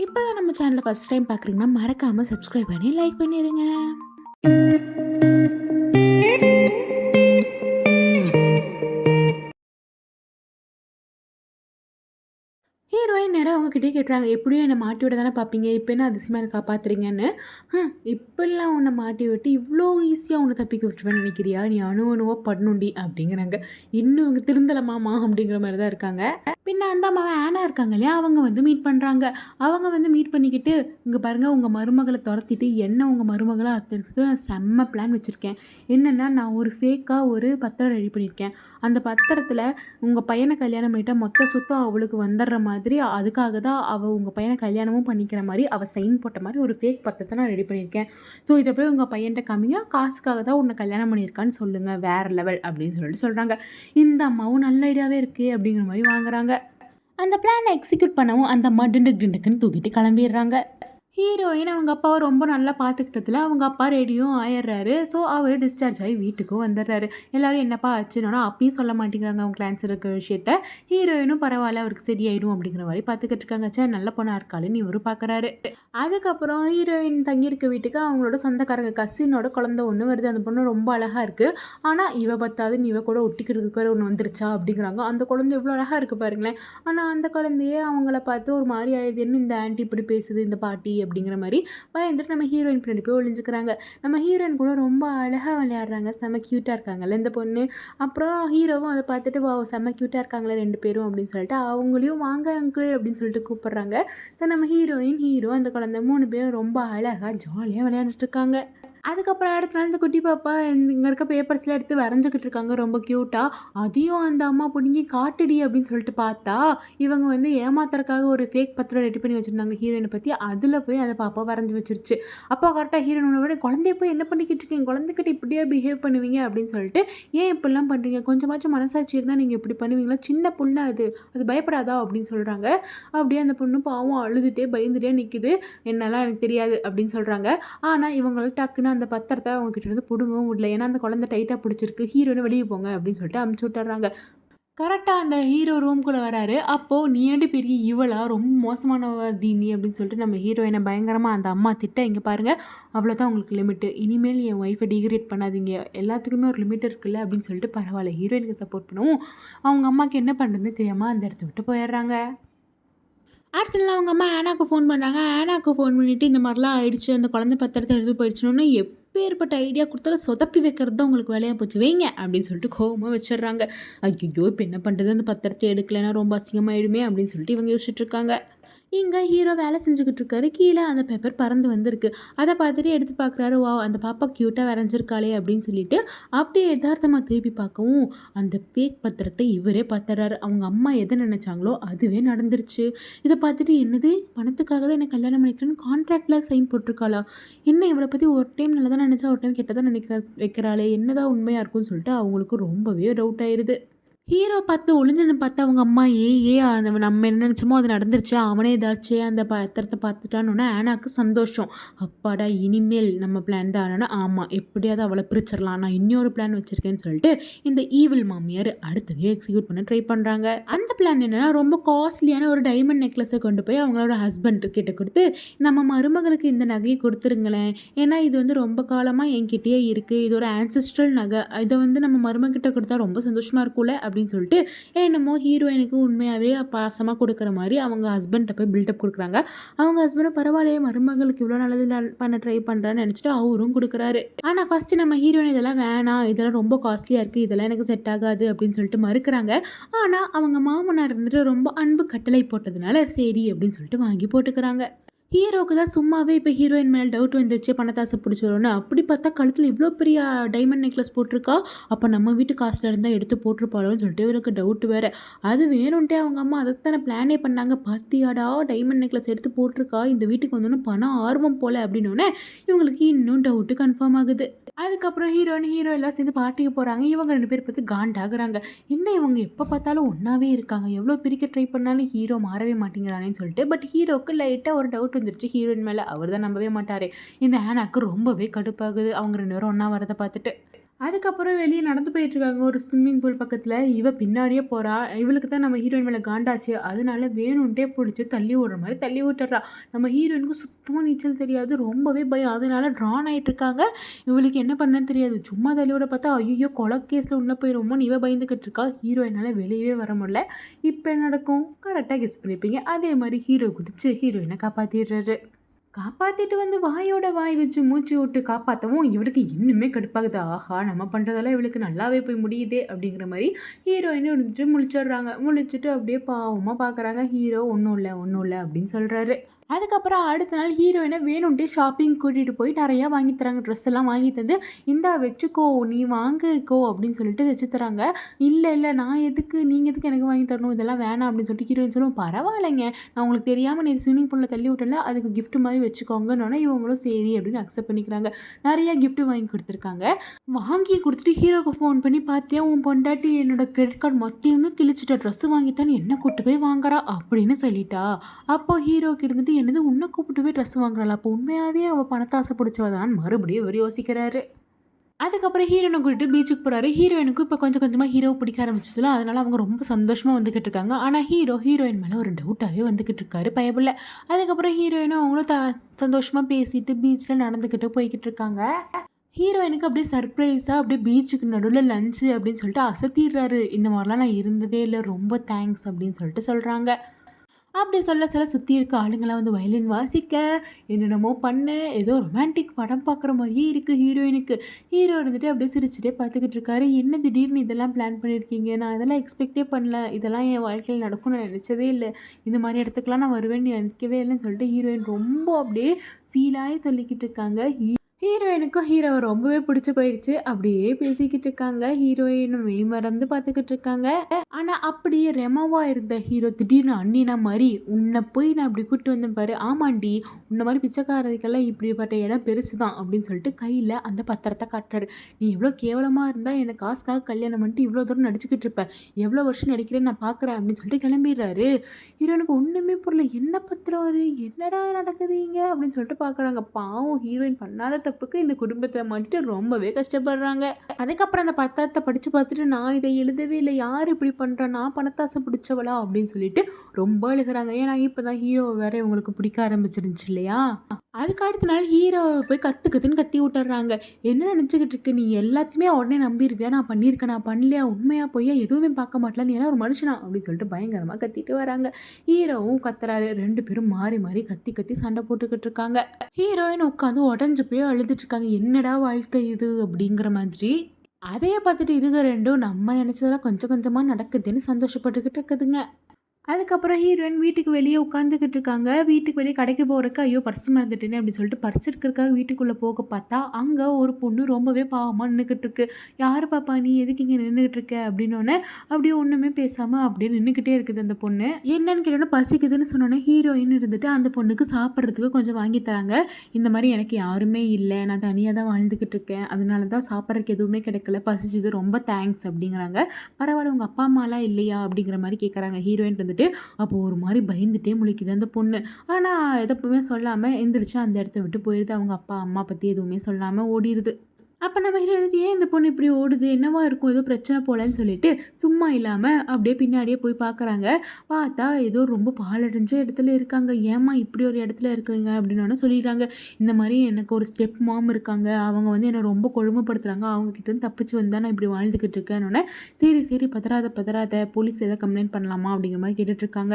இப்போ தான் நம்ம சேனலை ஃபஸ்ட் டைம் பார்க்குறீங்கன்னா மறக்காமல் சப்ஸ்கிரைப் பண்ணி லைக் பண்ணிடுங்க அம்மாக்கிட்டே கேட்டுறாங்க எப்படியும் என்னை மாட்டி விட தானே பார்ப்பீங்க? இப்போ என்ன அதிசயமாக காப்பாற்றுறீங்கன்னு ஹம், உன்னை மாட்டி விட்டு இவ்வளோ ஈஸியாக உன்னை தப்பிக்க விட்டுருவேன்னு நினைக்கிறியா? நீ அணு அணுவாக படணுண்டி அப்படிங்கிறாங்க. இன்னும் இவங்க திருந்தலமாமா அப்படிங்கிற மாதிரி தான் இருக்காங்க. பின்ன அந்த அம்மாவை ஆனா இருக்காங்க இல்லையா? அவங்க வந்து மீட் பண்ணுறாங்க அவங்க வந்து மீட் பண்ணிக்கிட்டு இங்கே பாருங்கள் உங்கள் மருமகளை துரத்திட்டு என்ன உங்கள் மருமகளை அத்தனுக்கு நான் செம்ம பிளான் வச்சுருக்கேன். என்னென்னா நான் ஒரு ஃபேக்காக ஒரு பத்திரம் ரெடி பண்ணியிருக்கேன். அந்த பத்திரத்தில் உங்கள் பையனை கல்யாணம் பண்ணிட்டால் மொத்த சுத்தம் அவளுக்கு வந்துடுற மாதிரி அதுக்காக தான் அவள் உங்கள் பையனை கல்யாணமும் பண்ணிக்கிற மாதிரி அவள் சைன் போட்ட மாதிரி ஒரு ஃபேக் பத்திரத்தை நான் ரெடி பண்ணியிருக்கேன். ஸோ இதை போய் உங்கள் பையன்கிட்ட காமிங்க. காசுக்காக தான் உன்னை கல்யாணம் பண்ணியிருக்கான்னு சொல்லுங்கள் வேறு லெவல் அப்படின்னு சொல்லிட்டு சொல்கிறாங்க இந்த அம்மாவும் நல்ல ஐடியாவே இருக்கே அப்படிங்கிற மாதிரி வாங்குறாங்க. அந்த பிளானை எக்ஸிக்யூட் பண்ணவும் அந்த அம்மா டிண்டு டிண்டுக்குன்னு தூக்கிட்டு கிளம்பிடுறாங்க. ஹீரோயின் அவங்க அப்பாவை ரொம்ப நல்லா பார்த்துக்கிட்டதுல அவங்க அப்பா ரெடியும் ஆயிடுறாரு. ஸோ அவர் டிஸ்சார்ஜ் ஆகி வீட்டுக்கும் வந்துடுறாரு. எல்லாரும் என்னப்பா ஆச்சுன்னா அப்பயும் சொல்ல மாட்டேங்கிறாங்க அவங்க கேன்சர் இருக்கிற விஷயத்த. ஹீரோயினும் பரவாயில்ல அவருக்கு சரியாயிடும் அப்படிங்கிற மாதிரி பார்த்துக்கிட்டு இருக்காங்க. சே நல்ல பொண்ணாக இருக்காளுன்னு இவரும் பார்க்குறாரு. அதுக்கப்புறம் ஹீரோயின் தங்கியிருக்க வீட்டுக்கு அவங்களோட சொந்தக்காரங்க கசினோட குழந்தை ஒன்று வருது. அந்த பொண்ணு ரொம்ப அழகாக இருக்குது ஆனால் இவ பத்தாது இவ கூட ஒட்டிக்கிறதுக்கு ஒன்று வந்துருச்சா அப்படிங்கிறாங்க. அந்த குழந்தை எவ்வளோ அழகாக இருக்குது பாருங்களேன். ஆனால் அந்த குழந்தையே அவங்கள பார்த்து ஒரு மாதிரி ஆயிடுது என்ன இந்த ஆன்ட்டி இப்படி பேசுது இந்த பாட்டி அப்படிங்கிற மாதிரி பயந்துட்டு நம்ம ஹீரோயின் பின்னாடி போய் ஒளிஞ்சுக்கிறாங்க. நம்ம ஹீரோயின் கூட ரொம்ப அழகாக விளையாடுறாங்க. செம க்யூட்டாக இருக்காங்கல்ல இந்த பொண்ணு. அப்புறம் ஹீரோவும் அதை பார்த்துட்டு வா செம்ம க்யூட்டாக இருக்காங்களே ரெண்டு பேரும் அப்படின்னு சொல்லிட்டு அவங்களையும் வாங்க அங்கிள் அப்படின்னு சொல்லிட்டு கூப்பிட்றாங்க. ஸோ நம்ம ஹீரோயின் ஹீரோ அந்த குழந்தை மூணு பேரும் ரொம்ப அழகாக ஜாலியாக விளையாண்டுட்டு இருக்காங்க. அதுக்கப்புறம் அடுத்த நாள் இந்த குட்டி பாப்பா இங்கே இருக்க பேப்பர்ஸ்லாம் எடுத்து வரைஞ்சிக்கிட்டு இருக்காங்க ரொம்ப க்யூட்டாக அதையும் அந்த அம்மா பிடுங்கி காட்டுடி அப்படின்னு சொல்லிட்டு பார்த்தா இவங்க வந்து ஏமாத்துறதுக்காக ஒரு ஃபேக் பத்திரம் ரெடி பண்ணி வச்சுருந்தாங்க ஹீரோயினை பற்றி அதில் போய் அந்த பாப்பா வரைஞ்சி வச்சிருச்சு. அப்போ கரெக்டாக ஹீரோயினோட விட குழந்தைய போய் என்ன பண்ணிக்கிட்டு இருக்கீங்க? குழந்தைக்கிட்ட இப்படியே பிஹேவ் பண்ணுவீங்க? அப்படின்னு சொல்லிட்டு ஏன் இப்படிலாம் பண்ணுறீங்க கொஞ்சமாச்சும் மனசாட்சி இருந்தால் நீங்கள் இப்படி பண்ணுவீங்களா? சின்ன பொண்ணு அது அது பயப்படாதா? அப்படின்னு சொல்கிறாங்க அப்படியே அந்த பொண்ணு பாவம் அழுதுகிட்டே பயந்துட்டே நிற்கிது என்னெல்லாம் எனக்கு தெரியாது அப்படின்னு சொல்கிறாங்க ஆனால் இவங்களை டக்குன்னு அந்த பத்திரத்தை அவங்கக்கிட்ட இருந்து பிடுங்கவும் முடியல. ஏன்னா அந்த குழந்தை டைட்டாக பிடிச்சிருக்கு. ஹீரோன்னு வெளியே போங்க அப்படின்னு சொல்லிட்டு அமுச்சு விட்டுறாங்க. கரெக்டாக அந்த ஹீரோ ரூம்குள்ளே வராரு. அப்போது நீ ஏன்டி பெரிய இவளா? ரொம்ப மோசமானவ நீ? அப்படின்னு சொல்லிட்டு நம்ம ஹீரோயினை பயங்கரமாக அந்த அம்மா திட்ட இங்கே பாருங்கள் அவ்வளோதான் உங்களுக்கு லிமிட்டு இனிமேல் என் ஒய்ஃபை டிகிரேட் பண்ணாதீங்க. எல்லாத்துக்குமே ஒரு லிமிட் இருக்குல்ல? அப்படின்னு சொல்லிட்டு பரவாயில்ல. ஹீரோயினுக்கு சப்போர்ட் பண்ணவும் அவங்க அம்மாவுக்கு என்ன பண்ணுறதுன்னு தெரியாமல் அந்த இடத்த விட்டு போயிடுறாங்க. அடுத்த நாள் அவங்க அம்மா ஆனாக்கு ஃபோன் பண்ணுறாங்க ஆனாக்கு ஃபோன் பண்ணிவிட்டு இந்த மாதிரிலாம் ஆயிடுச்சு. அந்த குழந்தை பத்திரத்தை எடுத்து போயிடுச்சுன்னு எப்பேற்பட்ட ஐடியா கொடுத்தாலும் சொதப்பி வைக்கிறது தான் உங்களுக்கு வேலையாக போச்சு. வைங்க அப்படின்னு சொல்லிட்டு கோபமாக வச்சிடுறாங்க. ஐயோ இப்போ என்ன பண்ணுறது அந்த பத்திரத்தை எடுக்கலைன்னா ரொம்ப அசிங்கமாயிடுமே அப்படின்னு சொல்லிட்டு இவங்க யோசிச்சுட்டு இருக்காங்க. இங்கே ஹீரோ வேலை செஞ்சுக்கிட்டு இருக்காரு. கீழே அந்த பேப்பர் பறந்து வந்திருக்கு. அதை பார்த்துட்டு எடுத்து பார்க்குறாரு வா அந்த பாப்பா க்யூட்டாக வரைஞ்சிருக்காளே அப்படின்னு சொல்லிட்டு அப்படியே யதார்த்தமாக திருப்பி பார்க்கவும் அந்த பேக் பத்திரத்தை இவரே பார்த்துறாரு அவங்க அம்மா எதை நினச்சாங்களோ அதுவே நடந்துருச்சு. இதை பார்த்துட்டு என்னது? பணத்துக்காக தான் என்ன கல்யாணம் பண்ணிக்கிறேன்னு கான்ட்ராக்டில் சைன் போட்டிருக்காளா? என்ன இவளை பற்றி ஒரு டைம் நல்லதாக நினச்சா ஒரு டைம் கெட்டதாக நினைக்க வைக்கிறாளே? என்னதான் உண்மையாக இருக்கும்னு சொல்லிட்டு அவங்களுக்கு ரொம்பவே டவுட் ஆயிடுது ஹீரோ பார்த்து ஒளிஞ்சுன்னு பார்த்து அவங்க அம்மா ஏ ஏ அந்த நம்ம என்ன நினச்சோமோ அது நடந்துருச்சு? அவனே ஏதாச்சும் அந்த பத்திரத்தை பார்த்துட்டான்னு ஆனாக்கு சந்தோஷம். அப்பாடா இனிமேல் நம்ம பிளான் தான். ஆனால் ஆமாம் எப்படியாவது அவளை பிரிச்சிடலாம். நான் இன்னொரு பிளான் வச்சுருக்கேன்னு சொல்லிட்டு இந்த ஈவில் மாமியார் அடுத்ததே எக்ஸிக்யூட் பண்ண ட்ரை பண்ணுறாங்க அந்த பிளான் என்னென்னா ரொம்ப காஸ்ட்லியான ஒரு டைமண்ட் நெக்லஸை கொண்டு போய் அவங்களோட ஹஸ்பண்ட் கிட்ட கொடுத்து நம்ம மருமகளுக்கு இந்த நகையை கொடுத்துருங்களேன். ஏன்னா இது வந்து ரொம்ப காலமாக என்கிட்டயே இருக்குது இது ஒரு ஆன்செஸ்ட்ரல் நகை. இதை வந்து நம்ம மருமகிட்ட கொடுத்தா ரொம்ப சந்தோஷமாக இருக்கும்ல? அப்படின்னு சொல்லிட்டு என்னமோ ஹீரோயினுக்கு உண்மையாகவே பாசமாக கொடுக்குற மாதிரி அவங்க ஹஸ்பண்ட்டை போய் பில்டப் கொடுக்குறாங்க. அவங்க ஹஸ்பண்டும் பரவாயில்லையே மருமகளுக்கு இவ்வளோ நல்லது பண்ண ட்ரை பண்ணுறான்னு நினச்சிட்டு அவரும் கொடுக்குறாரு. ஆனால் ஃபஸ்ட்டு நம்ம ஹீரோயின் இதெல்லாம் வேணாம். இதெல்லாம் ரொம்ப காஸ்ட்லியாக இருக்குது இதெல்லாம் எனக்கு செட் ஆகாது அப்படின்னு சொல்லிட்டு மறுக்கிறாங்க. ஆனால் அவங்க மாமனார் இருந்துட்டு ரொம்ப அன்பு கட்டளை போட்டதுனால சரி அப்படின்னு சொல்லிட்டு வாங்கி போட்டுக்கிறாங்க. ஹீரோக்கு தான் சும்மாவே இப்போ ஹீரோயின் மேலே டவுட் வந்துச்சு பணத்தாசை பிடிச்சி வரும்னு அப்படி பார்த்தா கழுத்தில் இவ்வளோ பெரிய டைமண்ட் நெக்லஸ் போட்டிருக்கா? அப்போ நம்ம வீட்டு காசில் இருந்தால் எடுத்து போட்டிருப்பாளோன்னு சொல்லிட்டு இவருக்கு டவுட் வேறு. அது வேணும்ட்டே அவங்க அம்மா அதைத்தானே பிளானே பண்ணாங்க. பாத்தியாடா டைமண்ட் நெக்லஸ் எடுத்து போட்டிருக்கா? இந்த வீட்டுக்கு வந்தோன்னு பணம் ஆர்வம் போல அப்படின்னோடனே இவங்களுக்கு இன்னும் டவுட்டு கன்ஃபார்ம் ஆகுது. அதுக்கப்புறம் ஹீரோயின் ஹீரோ எல்லாம் சேர்ந்து பார்ட்டிக்கு போகிறாங்க இவங்க ரெண்டு பேர் பார்த்து காண்டாகுறாங்க என்ன இவங்க எப்போ பார்த்தாலும் ஒன்றாவே இருக்காங்க. எவ்வளோ பிரிக்க ட்ரை பண்ணாலும் ஹீரோ மாறவே மாட்டேங்கிறானேன்னு சொல்லிட்டு பட் ஹீரோக்கு லைட்டாக ஒரு டவுட் வந்துருச்சு. ஹீரோயின் மேலே அவர் தான் நம்பவே மாட்டாரே. இந்த ஆனாக்கு ரொம்பவே கடுப்பாகுது. அவங்க ரெண்டு பேரும் ஒன்றா வரதை பார்த்துட்டு. அதுக்கப்புறம் வெளியே நடந்து போயிட்டுருக்காங்க. ஒரு ஸ்விம்மிங் பூல் பக்கத்தில். இவ பின்னாடியே போகிறா இவளுக்கு தான் நம்ம ஹீரோயின் மேலே காண்டாச்சு. அதனால வேணும்ன்ட்டே பிடிச்சி தள்ளி விடுற மாதிரி தள்ளி விட்டுறா. நம்ம ஹீரோயினுக்கு சுத்தமாக நீச்சல் தெரியாது. ரொம்பவே பயம். அதனால ட்ரான் ஆகிட்டு இருக்காங்க இவளுக்கு என்ன பண்ணன்னு தெரியாது. சும்மா தள்ளி விட பார்த்தா ஐயோ கொலை கேஸில் உள்ளே போயிடுவோமோன்னு இவ பயந்துக்கிட்டு இருக்கா. ஹீரோயினால் வெளியவே வர முடியல. இப்போ நடக்கும்? கரெக்டாக கெஸ் பண்ணியிருப்பீங்க அதே மாதிரி ஹீரோ குதிச்சு ஹீரோயினை காப்பாற்றிடுறாரு காப்பாற்றிட்டு வந்து வாயோட வாய் வச்சு மூச்சு விட்டு காப்பாற்றவும் இவளுக்கு இன்னுமே கடுப்பாகுது. ஆஹா நம்ம பண்ணுறதெல்லாம் இவளுக்கு நல்லாவே போய் முடியுதே அப்படிங்கிற மாதிரி ஹீரோயின் இருந்துட்டு முழிச்சிடுறாங்க. முழிச்சிட்டு அப்படியே பாவமாக பார்க்குறாங்க ஹீரோ ஒன்றும் இல்லை ஒன்றும் இல்லை அப்படின்னு சொல்கிறாரு அதுக்கப்புறம் அடுத்த நாள் ஹீரோயினை வேணும்ட்டே ஷாப்பிங் கூட்டிகிட்டு போய் நிறையா வாங்கி தராங்க. ட்ரெஸ் எல்லாம் வாங்கி தந்து இந்தா வச்சுக்கோ நீ வாங்கிக்கோ அப்படின்னு சொல்லிட்டு வச்சு தராங்க. இல்லை இல்லை நான் எதுக்கு நீங்கள் எதுக்கு எனக்கு வாங்கி தரணும்? இதெல்லாம் வேணாம் அப்படின்னு சொல்லிட்டு ஹீரோயின் சொல்லுவோம் பரவாயில்லைங்க நான் உங்களுக்கு தெரியாமல் நீ ஸ்விம்மிங் பூலில் தள்ளி விட்டல அதுக்கு கிஃப்ட் மாதிரி வச்சுக்கோங்கன்னு இவங்களும் சரி அப்படின்னு அக்செப்ட் பண்ணிக்கிறாங்க. நிறையா கிஃப்ட் வாங்கி கொடுத்துருக்காங்க. வாங்கி கொடுத்துட்டு ஹீரோக்கு ஃபோன் பண்ணி பார்த்தியா உன் பொண்டாட்டி என்னோட கிரெடிட் கார்டு மொத்தமே கிழிச்சிட்ட ட்ரெஸ் வாங்கித்தான் என்ன கூட்டு போய் வாங்குறா? அப்படின்னு சொல்லிட்டா. அப்போ ஹீரோக்கு இருந்துட்டு என்னது உன்னை கூப்பிட்டு போய் ட்ரெஸ் வாங்குறாள்? அப்போ உண்மையாகவே அவள் பணத்தாசை பிடிச்சவதான் மறுபடியும் இவர் யோசிக்கிறாரு. அதுக்கப்புறம் ஹீரோனை கூட்டிட்டு பீச்சுக்கு போகிறாரு ஹீரோயினுக்கும் இப்போ கொஞ்சம் கொஞ்சமாக ஹீரோவை பிடிக்க ஆரம்பிச்சதுல அதனால அவங்க ரொம்ப சந்தோஷமாக வந்துக்கிட்டு இருக்காங்க. ஆனால் ஹீரோ ஹீரோயின் மேலே ஒரு டவுட்டாகவே வந்துக்கிட்டு இருக்காரு பயபில்ல அதுக்கப்புறம் ஹீரோயினும் அவங்களும் த சந்தோஷமாக பேசிட்டு பீச்சில் நடந்துக்கிட்டு போய்கிட்டு இருக்காங்க. ஹீரோயினுக்கு அப்படியே சர்ப்ரைஸாக அப்படியே பீச்சுக்கு நடுவில் லஞ்சு அப்படின்னு சொல்லிட்டு அசத்திடுறாரு. இந்த மாதிரிலாம் நான் இருந்ததே இல்லை ரொம்ப தேங்க்ஸ் அப்படின்னு சொல்லிட்டு சொல்கிறாங்க அப்படி சொல்ல சொல்ல சுற்றி இருக்க ஆளுங்களாம் வந்து வயலின் வாசிக்க என்னென்னமோ பண்ண ஏதோ ரொமான்டிக் படம் பார்க்குற மாதிரியே இருக்குது ஹீரோயினுக்கு. ஹீரோ இருந்துட்டு அப்படியே சிரிச்சுட்டே பார்த்துக்கிட்டு இருக்காரு. என்ன திடீர்னு இதெல்லாம் பிளான் பண்ணியிருக்கீங்க? நான் இதெல்லாம் எக்ஸ்பெக்டே பண்ணல. இதெல்லாம் என் வாழ்க்கையில் நடக்கும்னு நினச்சதே இல்லை. இந்த மாதிரி இடத்துக்குலாம் நான் வருவேன்னு நினைக்கவே இல்லைன்னு சொல்லிட்டு ஹீரோயின் ரொம்ப அப்படியே ஃபீலாகி சொல்லிக்கிட்டு இருக்காங்க. ஹீ ஹீரோயினுக்கும் ஹீரோவை ரொம்பவே பிடிச்சி போயிடுச்சு. அப்படியே பேசிக்கிட்டு இருக்காங்க. ஹீரோயினும் மெய் மறந்து பார்த்துக்கிட்டு இருக்காங்க. ஆனால் அப்படியே ரெமவா இருந்த ஹீரோ திடீர்னு அண்ணினா மாதிரி உன்னை போய் நான் அப்படி கூப்பிட்டு வந்தேன் பாரு. ஆமாண்டி உன்னை மாதிரி பிச்சைக்காரருக்கெல்லாம் இப்படிப்பட்ட இடம் பெருசு தான். அப்படின்னு சொல்லிட்டு கையில் அந்த பத்திரத்தை காட்டுறாரு. நீ எவ்வளோ கேவலமாக இருந்தால் எனக்கு காசுக்காக கல்யாணம் பண்ணிட்டு இவ்வளோ தூரம் நடிச்சுக்கிட்டு இருப்பேன் எவ்வளோ வருஷம் நடிக்கிறேன்னு நான் பார்க்குறேன். அப்படின்னு சொல்லிட்டு கிளம்பிடுறாரு. ஹீரோனுக்கு ஒன்றுமே புரியல. என்ன பத்திரம் என்னடா நடக்குதுங்க அப்படின்னு சொல்லிட்டு பார்க்குறாங்க. பாவம் ஹீரோயின் பண்ணாத தப்புக்கு இந்த குடும்பத்தை மாட்டிட்டு ரொம்பவே கஷ்டப்படுறாங்க. அதுக்கப்புறம் அந்த பத்திரத்தை படித்து பார்த்துட்டு நான் இதை எழுதவே இல்லை யார் இப்படி பண்ணுறா நான் பணத்தாசை பிடிச்சவளா? அப்படின்னு சொல்லிட்டு ரொம்ப அழுகுறாங்க. ஏன்னா இப்போ தான் ஹீரோ வேற இவங்களுக்கு பிடிக்க ஆரம்பிச்சிருந்துச்சு இல்லையா? அதுக்கு அடுத்த நாள் ஹீரோவை போய் கற்றுக்குதுன்னு கத்தி விட்டுறாங்க. என்ன நினச்சிக்கிட்டு இருக்கு? நீ எல்லாத்தையுமே உடனே நம்பியிருவியா நான் பண்ணியிருக்கேன். நான் பண்ணலையா? உண்மையாக பொய்யா? எதுவுமே பார்க்க மாட்டல நீ ஒரு மனுஷனா? அப்படின்னு சொல்லிட்டு பயங்கரமாக கத்திட்டு வராங்க. ஹீரோவும் கத்துறாரு. ரெண்டு பேரும் மாறி மாறி கத்தி கத்தி சண்டை போட்டுக்கிட்டு இருக்காங்க. ஹீரோயின் உட்காந்து உடஞ்சு போய் அழுதுட்டு இருக்காங்க. என்னடா வாழ்க்கை இது? அப்படிங்கிற மாதிரி. அதையே பார்த்துட்டு இதுக ரெண்டும் நம்ம நினச்சதெல்லாம் கொஞ்சம் கொஞ்சமாக நடக்குதுன்னு சந்தோஷப்பட்டுக்கிட்டு இருக்குதுங்க. அதுக்கப்புறம் ஹீரோயின் வீட்டுக்கு வெளியே உட்காந்துக்கிட்டு இருக்காங்க. வீட்டுக்கு வெளியே கடைக்கு போகிறக்கு ஐயோ பர்ஸ் மறந்துட்டேனே அப்படின்னு சொல்லிட்டு பர்ஸ் எடுக்கிறக்காக வீட்டுக்குள்ளே போக பார்த்தா அங்கே ஒரு பொண்ணு ரொம்பவே பாவமாக நின்றுக்கிட்டு இருக்கு. யார் பாப்பா நீ? எதுக்கு இங்கே நின்றுக்கிட்டு இருக்க? அப்படின்னோடனே அப்படியே ஒன்றுமே பேசாமல் அப்படியே நின்றுக்கிட்டே இருக்குது அந்த பொண்ணு. என்னன்னு கேட்டோன்னா பசிக்குதுன்னு சொன்னோன்னே ஹீரோயின் இருந்துட்டு அந்த பொண்ணுக்கு சாப்பிட்றதுக்கு கொஞ்சம் வாங்கி தராங்க. இந்த மாதிரி எனக்கு யாருமே இல்லை. நான் தனியாக தான் வாழ்ந்துக்கிட்டு இருக்கேன். அதனால தான் சாப்பிட்றதுக்கு எதுவுமே கிடைக்கல. பசிச்சது. ரொம்ப தேங்க்ஸ் அப்படிங்கிறாங்க. பரவாயில்ல உங்கள் அப்பா அம்மாலாம் இல்லையா? அப்படிங்கிற மாதிரி கேட்குறாங்க ஹீரோயின் இருந்துட்டு அப்போது ஒரு மாதிரி பயந்துட்டே முழிக்குது அந்த பொண்ணு. ஆனால் எதப்பவுமே சொல்லாமல் எந்திரிச்சு அந்த இடத்த விட்டு போயிடுது. அவங்க அப்பா அம்மா பற்றி எதுவுமே சொல்லாமல் ஓடிடுது. அப்போ நம்ம ஹீரோ ஏன் இந்த பொண்ணு இப்படி ஓடுது? என்னவா இருக்கும்? ஏதோ பிரச்சனை போலன்னு சொல்லிட்டு சும்மா இல்லாமல் அப்படியே பின்னாடியே போய் பார்க்குறாங்க பார்த்தா ஏதோ ரொம்ப பாலடைஞ்ச இடத்துல இருக்காங்க. ஏம்மா இப்படி ஒரு இடத்துல இருக்குங்க? அப்படின்னு சொல்லிடுறாங்க. இந்த மாதிரி எனக்கு ஒரு ஸ்டெப் மாம் இருக்காங்க. அவங்க வந்து என்னை ரொம்ப கொடுமைப்படுத்துகிறாங்க அவங்க கிட்டேருந்து தப்பிச்சு வந்தா நான் இப்படி வாழ்ந்துக்கிட்டு இருக்கேன்னு சரி சரி பதறாத பதறாத. போலீஸ் எதாவது கம்ப்ளைண்ட் பண்ணலாமா? அப்படிங்கிற மாதிரி கேட்டுட்டு இருக்காங்க.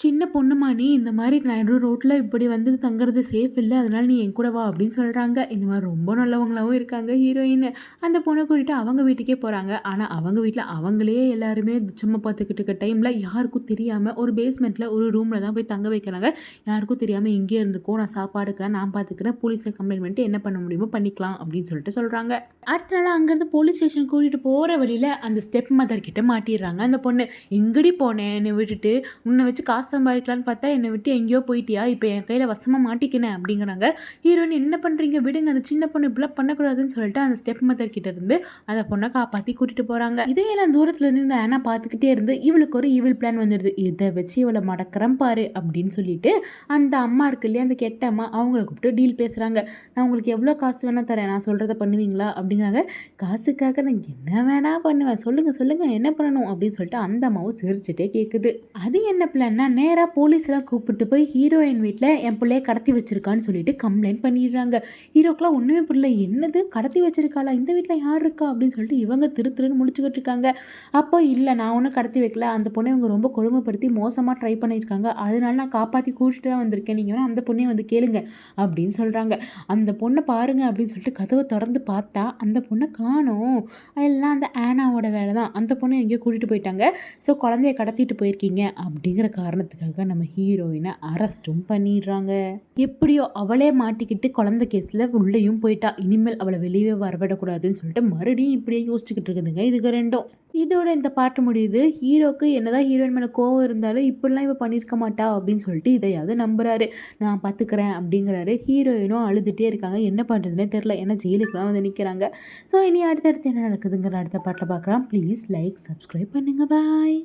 சின்ன பொண்ணுமா நீ இந்த மாதிரி நடு ரோட்டில் இப்படி வந்து தங்குறது சேஃப் இல்லை அதனால நீ என் கூட வா அப்படின்னு சொல்கிறாங்க இந்த மாதிரி ரொம்ப நல்லவங்களாகவும் இருக்காங்க ஹீரோயின் அந்த பொண்ணை கூட்டிகிட்டு அவங்க வீட்டுக்கே போகிறாங்க ஆனால் அவங்க வீட்டில் அவங்களே எல்லாருமே சும்மா பார்த்துக்கிட்டு இருக்க டைமில் யாருக்கும் தெரியாமல் ஒரு பேஸ்மெண்ட்டில் ஒரு ரூமில் தான் போய் தங்க வைக்கிறாங்க. யாருக்கும் தெரியாமல் இங்கே இருந்துக்கோ நான் சாப்பாடுக்கிறேன் நான் பார்த்துக்கிறேன் போலீஸை கம்ப்ளைண்ட் பண்ணிட்டு என்ன பண்ண முடியுமோ பண்ணிக்கலாம் அப்படின்னு சொல்லிட்டு சொல்கிறாங்க அடுத்த நாள் அங்கேருந்து போலீஸ் ஸ்டேஷன் கூட்டிகிட்டு போகிற வழியில் அந்த ஸ்டெப் மதர் கிட்ட மாட்டிடுறாங்க அந்த பொண்ணு. எங்கடி போனேன்னு விட்டுட்டு உன்னை வச்சு காசு காசு சம்பாதிக்கலான்னு பார்த்தா என்னை விட்டு எங்கேயோ போயிட்டியா? இப்போ என் கையில் வசமாக மாட்டிக்கினேன் அப்படிங்கிறாங்க. ஹீரோயின் என்ன பண்ணுறீங்க விடுங்க அந்த சின்ன பொண்ணு இப்படிலாம் பண்ணக்கூடாதுன்னு சொல்லிட்டு அந்த ஸ்டெப் மதர் கிட்ட இருந்து அந்த பொண்ணை காப்பாற்றி கூட்டிட்டு போகிறாங்க இதையெல்லாம் தூரத்துல இருந்து இந்த ஆனா பார்த்துக்கிட்டே இருந்து இவளுக்கு ஒரு ஈவில் பிளான் வந்துடுது இதை வச்சு இவளை மடக்கிறேன் பாரு அப்படின்னு சொல்லிட்டு அந்த அம்மா இருக்கு இல்லையா அந்த கெட்ட அம்மா அவங்கள கூப்பிட்டு டீல் பேசுகிறாங்க நான் உங்களுக்கு எவ்வளோ காசு வேணால் தரேன். நான் சொல்கிறத பண்ணுவீங்களா? அப்படிங்கிறாங்க. காசுக்காக நான் என்ன வேணால் பண்ணுவேன். சொல்லுங்கள் சொல்லுங்கள் என்ன பண்ணணும்? அப்படின்னு சொல்லிட்டு அந்த அம்மாவும் சிரிச்சுட்டே கேட்குது அது என்ன பிளான்னா நேராக போலீஸ்லாம் கூப்பிட்டு போய் ஹீரோயின் வீட்டில் என் பிள்ளைய கடத்தி வச்சிருக்கான்னு சொல்லிட்டு கம்ப்ளைண்ட் பண்ணிடுறாங்க. ஹீரோக்கெலாம் ஒன்றுமே புரியல. என்னது? கடத்தி வச்சிருக்காளா? இந்த வீட்டில் யார் இருக்கா? அப்படின்னு சொல்லிட்டு இவங்க திரு திருன்னு முடிச்சுக்கிட்டு இருக்காங்க. அப்போ இல்லை நான் ஒன்றும் கடத்தி வைக்கல. அந்த பொண்ணை இவங்க ரொம்ப கொடுமைப்படுத்தி மோசமாக ட்ரை பண்ணியிருக்காங்க. அதனால நான் காப்பாற்றி கூட்டிட்டு தான் வந்திருக்கேன். நீங்கள் வேணால் அந்த பொண்ணையும் வந்து கேளுங்க அப்படின்னு சொல்கிறாங்க அந்த பொண்ணை பாருங்க அப்படின்னு சொல்லிட்டு கதவை திறந்து பார்த்தா அந்த பொண்ணை காணோம். எல்லாம் அந்த ஆனாவோட வேலை தான். அந்த பொண்ணை எங்கேயோ கூட்டிகிட்டு போயிட்டாங்க. ஸோ குழந்தைய கடத்திட்டு போயிருக்கீங்க அப்படிங்கிற காரணத்துக்காக நம்ம ஹீரோயினை அரெஸ்ட்டும் பண்ணிடுறாங்க. எப்படியோ அவளே மாட்டிக்கிட்டு குழந்தை கேஸில் உள்ளேயும் போயிட்டா. இனிமேல் அவளை வெளியே வரவிடக்கூடாதுன்னு சொல்லிட்டு மறுபடியும் இப்படியே யோசிச்சுக்கிட்டு இருக்குதுங்க. இதுக்கு ரெண்டும். இதோட இந்த பாட்டு முடியுது. ஹீரோக்கு என்னதான் ஹீரோயின் மேலே கோவம் இருந்தாலும் இப்படிலாம் இவள் பண்ணியிருக்க மாட்டா அப்படின்னு சொல்லிட்டு இதையாவது நம்புறாரு. நான் பார்த்துக்கிறேன் அப்படிங்கிறாரு. ஹீரோயினும் அழுதுகிட்டே இருக்காங்க. என்ன பண்ணுறதுனே தெரில ஏன்னா ஜெயிலுக்குலாம் வந்து நிற்கிறாங்க ஸோ இனி அடுத்தடுத்து என்ன நடக்குதுங்கிற அடுத்த பாட்டில் பார்க்கலாம் ப்ளீஸ் லைக் சப்ஸ்கிரைப் பண்ணுங்கள் பாய்